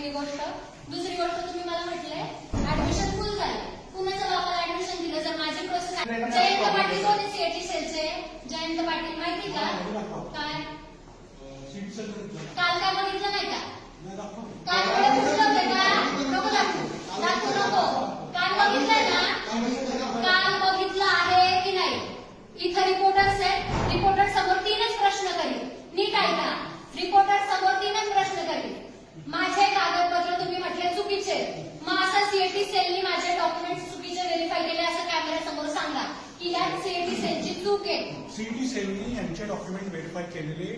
पहिली गोष्ट. दुसरी गोष्ट तुम्ही मला म्हटले ऍडमिशन फुल झाले. कुणाच्या बाबाला ऍडमिशन दिलं जर माझी प्रोसेस जयंत पाटील कोण सीएटी सेलचे? जयंत पाटील माहिती का? काय काल काय बघितलं नाही का? काल मला पुस्तक आहे का नको दाखवू दाखवू नको काल बघितलंय ना काल बघितलं आहे की नाही इथं रिपोर्टर्स आहेत रिपोर्टर समोर तीनच प्रश्न करील नीट ऐका रिपोर्टर समोर तीनच प्रश्न करील माझे कागदपत्र तुम्ही म्हटले चुकीचे आहेत. मग असं सीएटी सेलनी माझे डॉक्युमेंट चुकीचे व्हेरीफाय केले असं कॅमेरा समोर सांगा की यात सीएटी सेलची चूक आहे सीईटी सेलनी यांचे डॉक्युमेंट व्हेरीफाय केलेले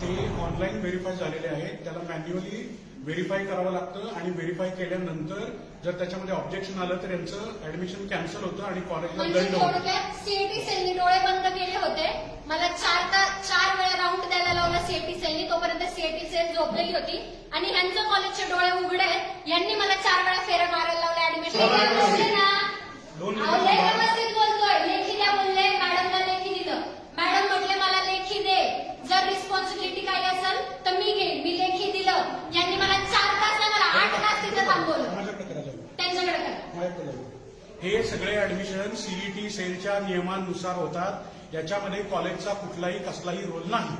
ते ऑनलाईन व्हेरीफाय झालेले आहेत. त्याला मॅन्युअली व्हेरीफाय करावं लागतं आणि व्हेरीफाय केल्यानंतर जर त्याच्यामध्ये ऑब्जेक्शन आलं तर यांचं ऍडमिशन कॅन्सल होतं आणि कॉलेजला म्हणजे दंड होतो. थोडक्यात सीएटी सेलनी डोळे बंद केले होते. मला चार चार वेळा राऊंड द्यायला लावला सीएटी सेलनी. तोपर्यंत सीएटी सेल झोपलेली होती. आणि ह्यांचं कॉलेजचे डोळे उघडे आहेत. यांनी मला चार वेळा फेऱ्या मारायला लावल्या ऍडमिशन ना दोन अहो, लय मिनिटं व्यवस्थित बोलतोय लेखी द्या बोलले मॅडमला लेखी दिलं मॅडम म्हटले मला लेखी दे जर रिस्पॉन्सिबिलिटी काही असेल तर मी घेईन मी लेखी दिलं यांनी मला चार तास नाही मला आठ तास तिथं थांबवलं माझ्याकडे करा जाऊ. त्यांच्याकडे करा माझ्याकडे जाऊ. हे सगळे ऍडमिशन सीईटी सेलच्या नियमानुसार होतात. याच्यामध्ये कॉलेजचा कुठलाही कसलाही रोल नाही.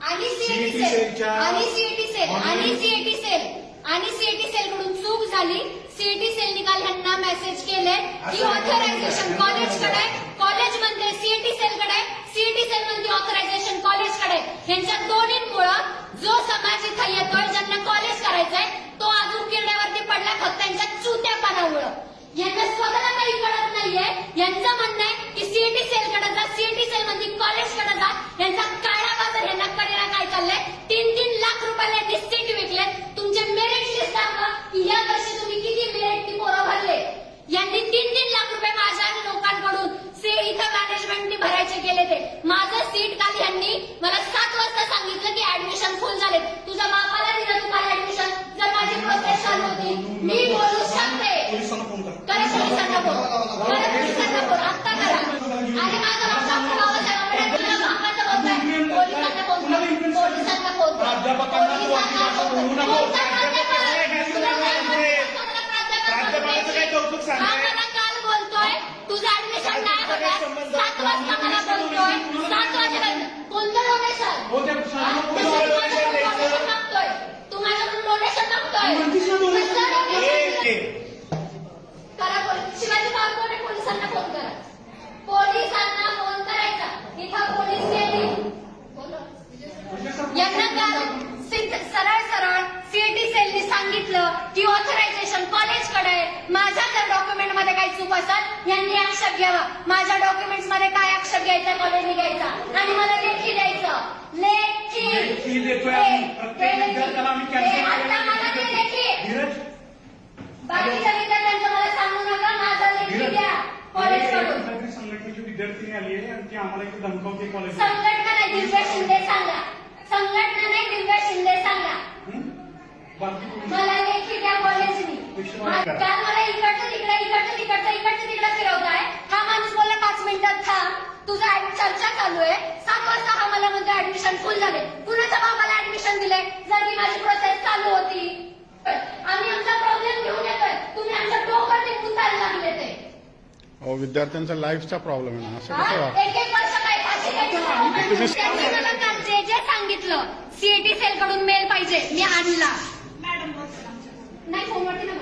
आणि सेल सेलच्या- आणि सीएटी सेल आणि सीएटी सेल आणि सीएटी सेल कडून चूक झाली सीएटी सेल निकाल ह्यांना मेसेज केले की ऑथरायझेशन. कॉलेजकडे कॉलेज म्हणते. सीएटी सेलकडे सीएटी सेल म्हणते ऑथरायझेशन कॉलेजकडे ह्यांच्या दोन्हीमुळं जो समाज इथं येतोय ज्यांना कॉलेज करायचंय तो अजून किरड्यावरती पडला फक्त त्यांच्या चुत्यापणामुळं. यांना स्वतःला काही कळत नाहीये. यांचं म्हणणं आहे की सीएटी सेलकडे जा सीएटी सेल म्हणजे कॉलेजकडे जा. यांचा काळा बाजार यांना करायला काय चाललंय? तीन तीन लाख रुपयाला यांनी सीट विकले तुमचे मेरिट लिस्ट दाखवा की या वर्षी तुम्ही किती मेरिट ती पोरं भरले? यांनी तीन तीन लाख रुपये माझ्या लोकांकडून से इथं मॅनेजमेंटनी भरायचे केले ते. माझं सीट काल यांनी मला सात वाजता सांगितलं की ऍडमिशन फुल झालं तुझ्या बापाला दिलं तुम्हाला ऍडमिशन जर माझी प्रोसेस चालू होती मी बोलू शकते पोलिसांना फोन करा करा पोलिसांना फोन करा पोलिसांना फोन आत्ता करा आणि माझा बाप डॉक्टर बाबासाहेब आंबेडकर तुझ्या बापाचं बोलतोय पोलिसांना फोन कर पोलिसांना फोन कर प्राध्यापकांना तू अजिबात बोलू नको. काय म्हणायचं? प्राध्यापकाचं काय कौतुक बोलतोय. तुझं ऍडमिशन नाही होत सात वाजता मला बोलतोय. सात वाजेपर्यंत कोणतं डोनेशन हो, त्या शाळेला तू कोणी माझ्याकडून डोनेशन द्यायचं? डोनेशन मागतोय तू माझ्याकडून डोनेशन मागतोय म्हणतीस ना डोनेशन कसलं ए, डोनेशन? ए, करा पोलीस शिवाजी बागोने पोलिसांना फोन करा पोलिसांना फोन करायचा इथं पोलीस गेली यांना काल सिद्ध- सरळ सरळ सीएटी सेलनी सांगितलं की ऑथरायझेशन कॉलेजकडे आहे. माझ्या जर चूक असेल यांनी आक्षेप घ्यावा. माझ्या डॉक्युमेंट्समध्ये काय आक्षेप घ्यायचा कॉलेजने घ्यायचा. आणि मला लेखी द्यायचं. लेखी. देतोय बाकीच्या विद्यार्थ्यांचं मला सांगू नका. माझा लेखी द्या. कुठल्यातरी संघटनेची विद्यार्थिनी आली आहे आणि ती आम्हाला इथे धमकावते कॉलेज संघटना नाही दिव्या शिंदे सांगा. संघटना नाही दिव्या शिंदे सांगा. मला लेखी द्या कॉलेजनी काल मला इकडचं तिकडे इकडचं तिकडचं इकडचं तिकडे फिरवताय. हा माणूस बोलला पाच मिनिटात थांब तुझा चर्चा चालू आहे. सात वाजता हा मला म्हणतो ऍडमिशन फुल झाले. कुणाच्या बाबाला ऍडमिशन दिले जर ती माझी प्रोसेस चालू होती आम्ही आमचा प्रॉब्लेम घेऊन येतोय. तुम्ही आमच्या डोकं ते कुतायला लागले ते. अहो विद्यार्थ्यांचा लाईफचा प्रॉब्लेम आहे ना असं कसं? हा? वा एक एक वर्ष काय फाशी द्यायची? त्यांनी मला काल जे जे सांगितलं सीएटी सेल कडून मेल पाहिजे. मी आणला. नाही फोनवरती ना बोलत.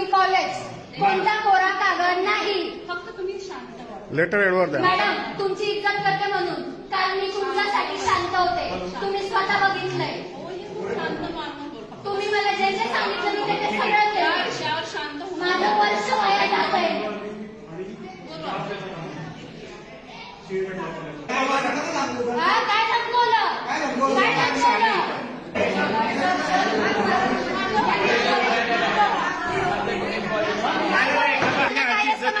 college कोणता कोरा कागद नाही. फक्त तुम्ही शांत व्हा. लेटर एडवर द्या. मॅडम तुमची इज्जत करते म्हणून. काल मी तुमच्यासाठी शांत होते. तुम्ही स्वतः बघितलंय. तुम्ही मला जे जे सांगितलं मी ते सगळं केलं. माझं वर्ष वया जात आहे हा काय संपवलं काय दाखवलं? तुला काय असतं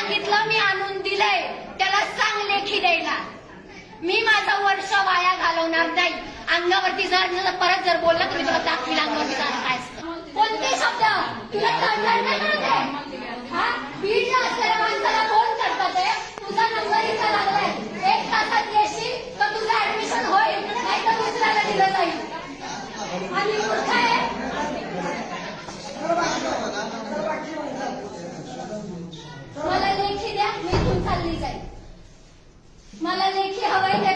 सांगितलं मी आणून दिलंय. त्याला सांग लेखी द्यायला. मी माझं वर्ष वाया घालवणार नाही. अंगावरती जर जर परत जर बोलला तर मी तुला दाखवील अंगावरती जाणार काय कोणते शब्द? तुला कळणार नाही हा? बीडला असलेल्या माणसाला फोन करतात तुझा नंबर इथं लागलाय. एक तासात येशील तर तुझं ऍडमिशन होईल. नाही तर दुसऱ्याला दिलं जाईल. आणि मूर्ख आहे मला लेखी द्या मी इथून चालली जाईल मला लेखी हवंय ते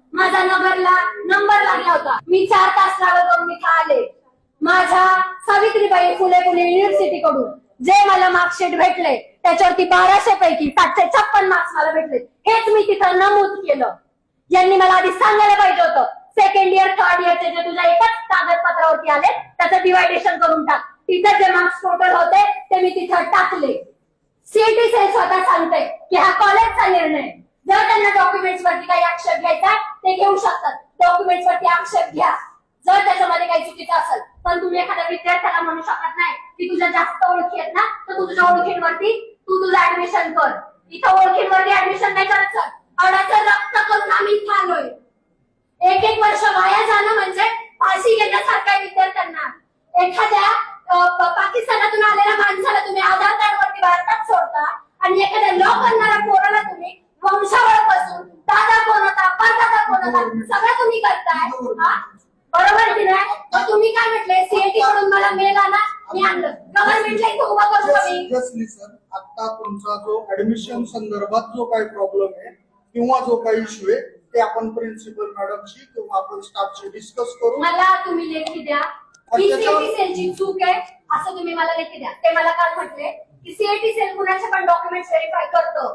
माझा नगरला नंबर लागला होता. मी चार तास ट्रॅव्हल करून इथं आले. माझ्या सावित्रीबाई फुले पुणे युनिव्हर्सिटी कडून जे मला मार्कशीट भेटले त्याच्यावरती बाराशे पैकी सातशे छप्पन मार्क्स मला भेटले. हेच मी तिथं नमूद केलं. यांनी मला आधी सांगायला पाहिजे होतं सेकंड इयर थर्ड इयरचे जे तुझ्या एकाच कागदपत्रावरती आले त्याचं डिवायडेशन करून टाक तिथं जे मार्क्स टोटल होते ते मी तिथं टाकले सीईटी सेल स्वतः सांगते की हा कॉलेजचा निर्णय आहे. जर त्यांना डॉक्युमेंट्स वरती काही आक्षेप घ्यायचा ते घेऊ शकतात डॉक्युमेंट्स वरती आक्षेप घ्या जर त्याच्यामध्ये काही चुकीचं असेल पण तुम्ही एखाद्या विद्यार्थ्याला म्हणू शकत नाही की तुझ्या जास्त ओळखी आहेत ना? तर तू तुझ्या ओळखींवरती तू तुझं ऍडमिशन कर. इथं ओळखींवरती ऍडमिशन नाही करत सर. अडाचं रक्त करून आम्ही इथं आलोय. एक एक वर्ष वाया जाणं म्हणजे फाशी घेण्यासारख्या विद्यार्थ्यांना. एखाद्या पाकिस्तानातून आलेल्या माणसाला तुम्ही आधार कार्ड वरती भारतात सोडता आणि एखाद्या लॉ करणाऱ्या पोराला तुम्ही वंशावळपासून दादा कोण होता परदादा कोण होता सगळं तुम्ही करताय. बरोबर की नाही? मग तुम्ही काय म्हटले? सीएटी कडून मला मेल आला. आता तुमचा जो ऍडमिशन संदर्भात जो काही प्रॉब्लेम आहे किंवा जो काही इश्यू आहे ते आपण प्रिन्सिपल मॅडमशी किंवा आपण स्टाफशी डिस्कस करू. मला तुम्ही लेखी द्या. ही सीएटी सेलची चूक आहे असं तुम्ही मला लेखी द्या. ते मला काल म्हटले की सीएटी सेल कुणाचे पण डॉक्युमेंट व्हेरीफाय करतो.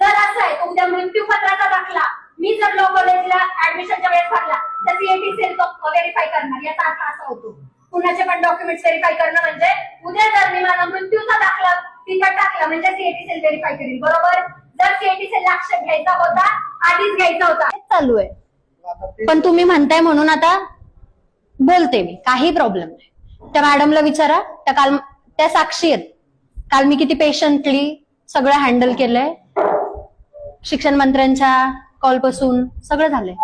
जर असं आहे उद्या मृत्यूपत्राचा दाखला. मी जर लॉ कॉलेजला ऍडमिशनच्या वेळेस भरला तर सीएटी सेल तो व्हेरीफाय करणार. याचा अर्थ असा होतो. कुणाचे पण डॉक्युमेंट व्हेरीफाय करणं म्हणजे उद्या जर मी माझा मृत्यूचा दाखला तिकट टाकला म्हणजे सीएटी सेल व्हेरीफाय करेल बरोबर? जर सीएटी सेल आक्षेप घ्यायचा होता आधीच घ्यायचा होता. चालू आहे. पण तुम्ही म्हणताय म्हणून आता बोलते मी काही प्रॉब्लेम नाही. त्या मॅडमला विचारा त्या काल त्या साक्षी आहेत. काल मी किती पेशंटली सगळं हँडल केलंय. शिक्षण मंत्र्यांच्या कॉलपासून सगळं झालंय.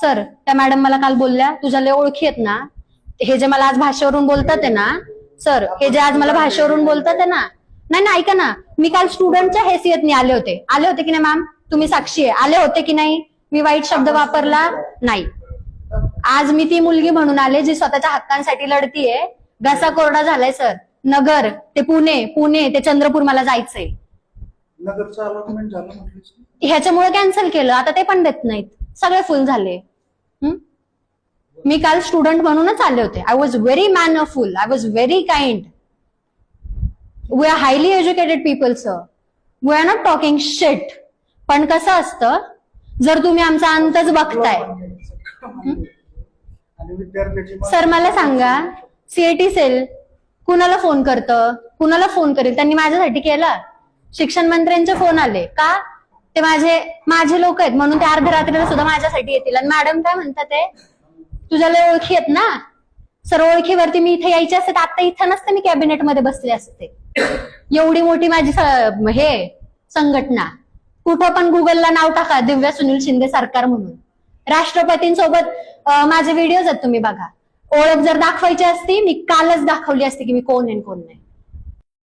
सर त्या मॅडम मला काल बोलल्या तुझ्या लय ओळखी आहेत ना हे जे मला आज भाषेवरून बोलतात आहे ना सर हे जे आज मला भाषेवरून बोलतात आहे ना नाही ना ऐका ना मी काल स्टुडंटच्या हैसियतने आले होते. आले होते की नाही मॅम तुम्ही साक्षी आहे. आले होते की नाही? मी वाईट शब्द वापरला? नाही. आज मी ती मुलगी म्हणून आले जी स्वतःच्या हक्कांसाठी लढतीये. घसा कोरडा झालाय सर. नगर ते पुणे पुणे ते चंद्रपूर मला जायचंय. नगरचं अलॉटमेंट झालं म्हटलीस ना? ह्याच्यामुळे कॅन्सल केलं. आता ते पण देत नाहीत. सगळे फुल झाले? मी काल स्टुडंट म्हणूनच आले होते. I was very mannerful I was very kind we are highly educated people sir we are not talking shit पण कसं असतं जर तुम्ही आमचा अंतच बघताय. सर मला सांगा सीएटी सेल कुणाला फोन करतं? कुणाला फोन करेल? त्यांनी माझ्यासाठी केला. शिक्षण मंत्र्यांचे फोन आले. का? ते माझे माझे लोक आहेत. म्हणून ते अर्ध्या रात्रीला सुद्धा माझ्यासाठी येतील. आणि मॅडम काय म्हणतात ते? तुझ्या लय ओळखी आहेत ना? सर ओळखीवरती मी इथे यायचे असते तर आता इथं नसते मी कॅबिनेटमध्ये बसले असते. एवढी मोठी माझी हे संघटना. कुठं पण गुगलला नाव टाका दिव्या सुनील शिंदे सरकार म्हणून. राष्ट्रपतींसोबत माझे व्हिडिओज आहेत तुम्ही बघा. ओळख जर दाखवायची असती मी कालच दाखवली असती की मी कोण आहे आणि कोण नाही.